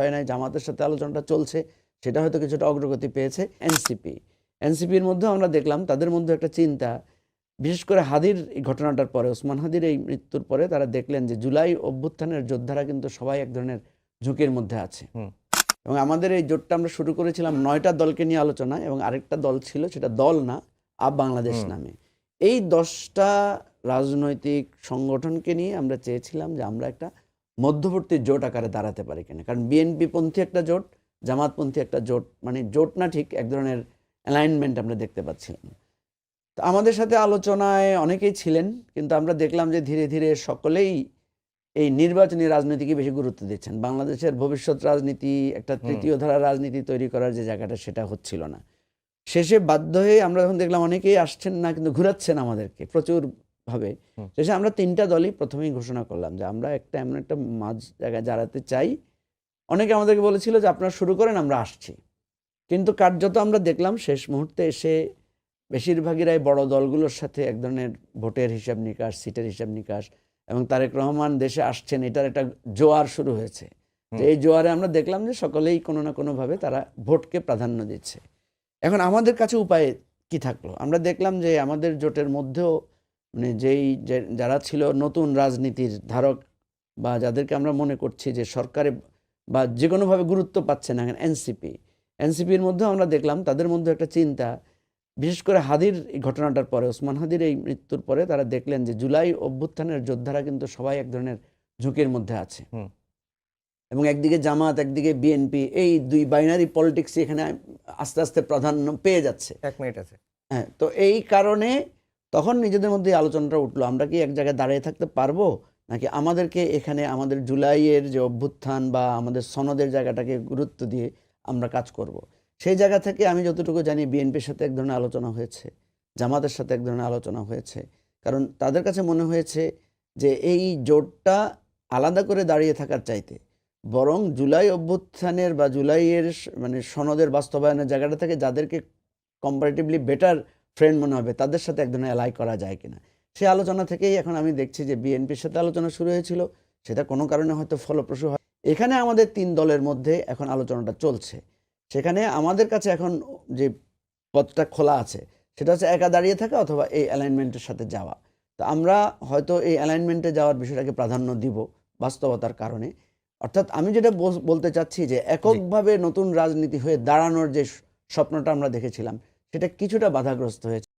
হয় নাই জামাতের সাথে আলোচনাটা চলছে সেটা হয়তো কিছুটা অগ্রগতি পেয়েছে এনসিপি। এনসিপির মধ্যেও আমরা দেখলাম তাদের মধ্যে একটা চিন্তা বিশেষ করে হাদির এই ঘটনাটার পরে ওসমান হাদির এই মৃত্যুর পরে তারা দেখলেন যে জুলাই অভ্যুত্থানের যোদ্ধারা কিন্তু সবাই এক ধরনের ঝুঁকির মধ্যে আছে। এবং আমাদের এই জোটটা আমরা শুরু করেছিলাম নয়টা দলকে নিয়ে আলোচনা এবং আরেকটা দল ছিল সেটা দল না আপ বাংলাদেশ নামে। এই দশটা রাজনৈতিক সংগঠনকে নিয়ে আমরা চেয়েছিলাম যে আমরা একটা মধ্যবর্তী জোট আকারে দাঁড়াতে পারি কিনা। কারণ বিএনপি পন্থী একটা জোট জামাতপন্থী একটা জোট মানে জোট না ঠিক এক ধরনের অ্যালাইনমেন্ট আমরা দেখতে পাচ্ছিলাম। তো আমাদের সাথে আলোচনায় অনেকেই ছিলেন কিন্তু আমরা দেখলাম যে ধীরে ধীরে সকলেই এই নির্বাচনী রাজনীতিকে বেশি গুরুত্ব দিচ্ছেন। বাংলাদেশের ভবিষ্যৎ রাজনীতি একটা তৃতীয় ধারা রাজনীতি তৈরি করার যে জায়গাটা সেটা হচ্ছিল না। শেষে বাধ্য হয়ে আমরা যখন দেখলাম অনেকেই আসছেন না কিন্তু ঘুরাচ্ছেন আমাদেরকে। প্রচুর হুম। শেষে আমরা তিনটা দলই প্রথমেই ঘোষণা করলাম যে আমরা একটা এমন একটা মাঝ জায়গায় দাঁড়াতে চাই। অনেকে আমাদেরকে বলেছিল যে আপনারা শুরু করেন আমরা আসছি। কিন্তু কার্যত আমরা দেখলাম শেষ মুহূর্তে এসে বেশিরভাগেরাই বড় দলগুলোর সাথে এক ধরনের ভোটের হিসাব নিকাশ সিটের হিসাব নিকাশ এবং তারেক রহমান দেশে আসছেন এটার একটা জোয়ার শুরু হয়েছে। তো এই জোয়ারে আমরা দেখলাম যে সকলেই কোনো না কোনোভাবে তারা ভোটকে প্রাধান্য দিচ্ছে। এখন আমাদের কাছে উপায় কি থাকল? আমরা দেখলাম যে আমাদের জোটের মধ্যেও মানে যেই যারা ছিল নতুন রাজনীতির ধারক বা যাদেরকে আমরা মনে করছি যে সরকারে বা যে কোনোভাবে গুরুত্ব পাচ্ছে না এনসিপি। এনসিপির মধ্যেও আমরা দেখলাম তাদের মধ্যে একটা চিন্তা। বিশেষ করে হাদির এই ঘটনাটার পরে ওসমান হাদির এই মৃত্যুর পরে তারা দেখলেন যে জুলাই অভ্যুত্থানের যোদ্ধারা কিন্তু সবাই এক ধরনের ঝুঁকির মধ্যে আছে। এবং একদিকে জামাত একদিকে বিএনপি এই দুই বাইনারি পলিটিক্স এখানে আস্তে আস্তে প্রাধান্য পেয়ে যাচ্ছে। এক মিনিট আছে। হ্যাঁ তো এই কারণে তখন নিজেদের মধ্যে আলোচনাটা উঠল, আমরা কি এক জায়গায় দাঁড়িয়ে থাকতে পারব নাকি আমাদেরকে এখানে আমাদের জুলাইয়ের যে অভ্যুত্থান বা আমাদের সনদের জায়গাটাকে গুরুত্ব দিয়ে আমরা কাজ করব। সেই জায়গা থেকে আমি যতটুকু জানি বিএনপির সাথে এক ধরনের আলোচনা হয়েছে, জামাতের সাথে এক ধরনের আলোচনা হয়েছে কারণ তাদের কাছে মনে হয়েছে যে এই জোটটা আলাদা করে দাঁড়িয়ে থাকার চাইতে বরং জুলাই অভ্যুত্থানের বা জুলাইয়ের মানে সনদের বাস্তবায়নের জায়গাটা থেকে যাদেরকে কম্পারেটিভলি বেটার ফ্রেন্ড মনে হবে তাদের সাথে এক ধরনের অ্যালাই করা যায় কিনা। সেই আলোচনা থেকেই এখন আমি দেখছি যে বিএনপির সাথে আলোচনা শুরু হয়েছিল সেটা কোনো কারণে হয়তো ফলপ্রসূ হয়। এখানে আমাদের তিন দলের মধ্যে এখন আলোচনাটা চলছে। সেখানে আমাদের কাছে এখন যে পথটা খোলা আছে সেটা হচ্ছে একা দাঁড়িয়ে থাকা অথবা এই অ্যালাইনমেন্টের সাথে যাওয়া। তো আমরা হয়তো এই অ্যালাইনমেন্টে যাওয়ার বিষয়টাকে প্রাধান্য দিব বাস্তবতার কারণে। অর্থাৎ আমি যেটা বলতে চাচ্ছি যে এককভাবে নতুন রাজনীতি হয়ে দাঁড়ানোর যে স্বপ্নটা আমরা দেখেছিলাম সেটা কিছুটা বাধাগ্রস্ত হয়েছে।